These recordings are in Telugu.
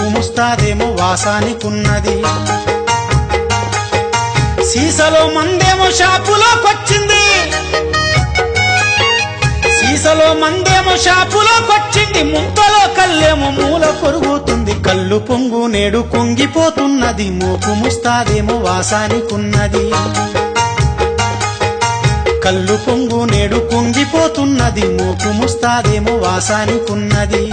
కుముస్తాదేమో వాసానికున్నది. సీసలో మందేమో షాపులోకొచ్చింది. సీసలో మందేమో షాపులోకొచ్చింది. ముంతలో కల్లేమో మూల కొరుగుతుంది. కళ్ళు పొంగు నేడు కొంగిపోతున్నది. మోపు ముస్తాదేమో వాసానికున్నది. కళ్ళు పొంగు నేడు కొంగిపోతున్నది. మోపు ముస్తాదేమో వాసానికున్నది.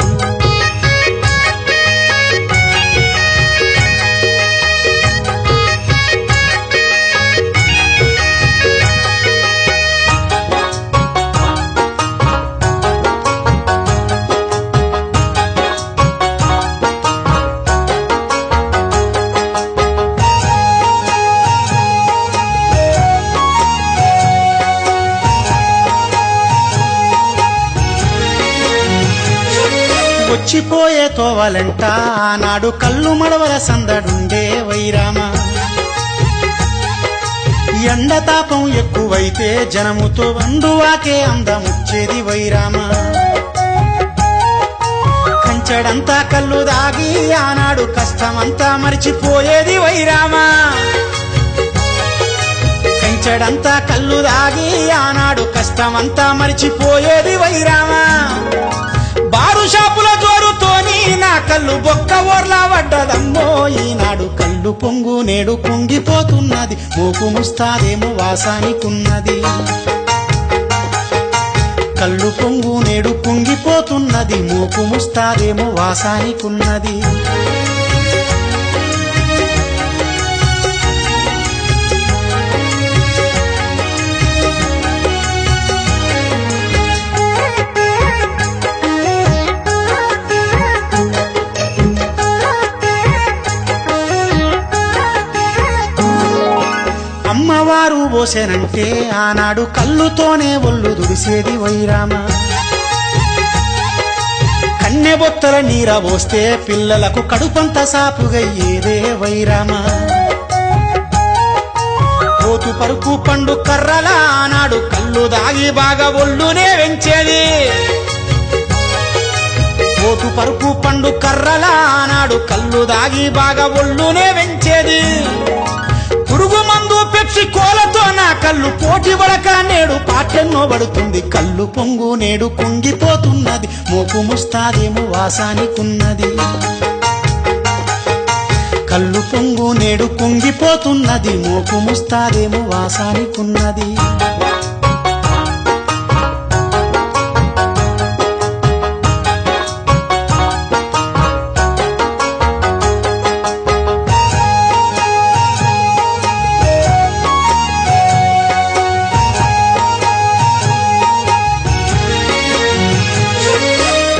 వచ్చిపోయే తోవలంట. ఆనాడు కళ్ళు మడవల సందడుండే వైరామ. ఎండతాపం ఎక్కువైతే జనముతో వండువాకే అందముచ్చేది వైరామ. కంచడంతా కళ్ళు దాగి ఆనాడు కష్టమంతా మరిచిపోయేది వైరామా. కంచడంతా కళ్ళు దాగి ఆనాడు కష్టమంతా మరిచిపోయేది వైరామా. షాపుల జోరుతోని నా కళ్ళు బొక్క ఓర్లా పడ్డదమ్మో ఈనాడు కళ్ళు పొంగు నేడు కుంగిపోతున్నది మోకు ముస్తాదేమో వాసానికున్నది. కళ్ళు పొంగు నేడు కుంగిపోతున్నది మోకు ముస్తాదేమో వాసానికున్నది. అమ్మవారు పోసేనంటే ఆనాడు కళ్ళుతోనే ఒళ్ళు దుడిసేది వైరామ. కన్నె బొత్తల నీర పోస్తే పిల్లలకు కడుపంత సాపుగయ్యేదే వైరామ. పోతు పరుపు పండు కర్రల ఆనాడు కళ్ళు దాగి బాగా ఒళ్ళునే వెంచేది. పోతు పరుపు పండు కర్రల ఆనాడు కళ్ళు దాగి బాగా ఒళ్ళునే వెంచేది. మందు కోలతో నా కళ్ళు పోటీ పడక నేడు పాటెన్నో పడుతుంది. కళ్ళు పొంగు నేడు కుంగిపోతున్నది. మోపు ముస్తాదేమో వాసానికున్నది. కళ్ళు పొంగు నేడు కుంగిపోతున్నది. మోపు ముస్తాదేమో వాసానికున్నది.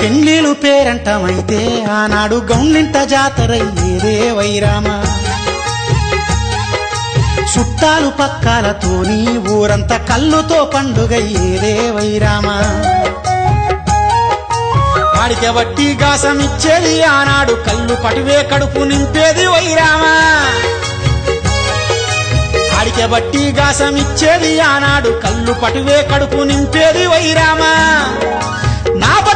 పెళ్ళిలు పేరంటమైతే ఆనాడు గౌన్లింట జాతరయ్యేదే వైరామ. చుట్టాలు పక్కాలతోని ఊరంతా కళ్ళుతో పండుగయ్యేదే వైరామ. వాడికి వట్టి గాసమిచ్చేది ఆనాడు కళ్ళు పటువే కడుపు నింపేది వైరామా. ఆడికే బట్టి గాసమిచ్చేది ఆనాడు కళ్ళు పటువే కడుపు నింపేది వైరామా.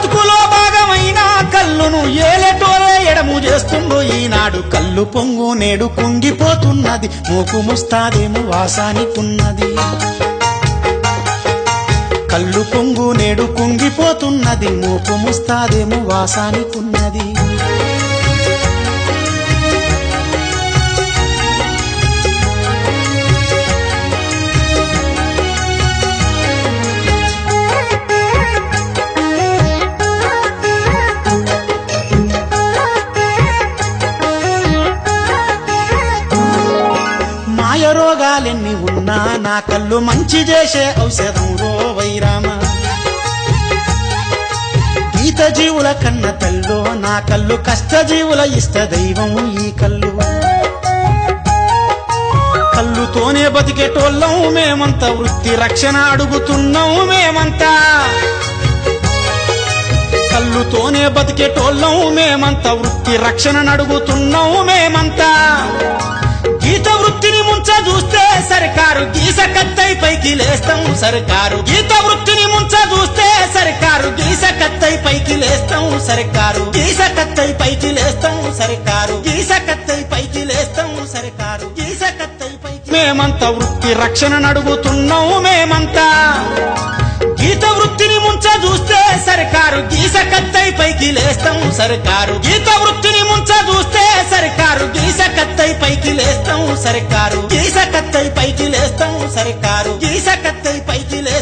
బతుకులో భాగమైన కళ్ళును ఏలేటోలే ఎడము చేస్తుండు. ఈనాడు కళ్ళు పొంగు నేడు కుంగిపోతున్నది. మూకు ముస్తాదేము వాసానికున్నది. కళ్ళు పొంగు నేడు కుంగిపోతున్నది. మూకు ముస్తాదేము వాసానికున్నది. మాయ రోగాలెన్ని ఉన్నా నా కళ్ళు మంచి చేసే ఔషధం రో వైరామ. గీత జీవుల కన్న తల్లో నా కళ్ళు కష్ట జీవుల ఇష్ట దైవం ఈ కళ్ళు. కళ్ళుతోనే బతికేటోళ్ళం మేమంతా వృత్తి రక్షణ అడుగుతున్నాం మేమంతా. కళ్ళుతోనే బతికేటోళ్ళం మేమంతా వృత్తి రక్షణ అడుగుతున్నాం మేమంతా. గీత వృత్తిని ముంచ చూస్తే సర్కారు గీస కత్తై పైకి లేస్తాం సర్కారు. గీత వృత్తిని ముంచ చూస్తే సర్కారు గీస కత్తై పైకి లేస్తాం సర్కారు. గీస కత్తై పైకి లేస్తాం సర్కారు. గీస కత్తై పైకి లేస్తాం సర్కారు. గీస కత్తై పైకి మేమంతా వృత్తి రక్షణ నడుగుతున్నాం మేమంతా. గీత వృత్తిని ముంచ చూస్తే సర్కారు గీస కత్తై పైకి లేస్తాం సర్కారు. గీత వృత్తిని కుంచ చూస్తే సరికారు. గీస కత్తై పైకి లేస్తాం సరికారు. గీస కత్తై పైకి లేస్తాం సరికారు. గీస కత్తై పైకి లేస్తాం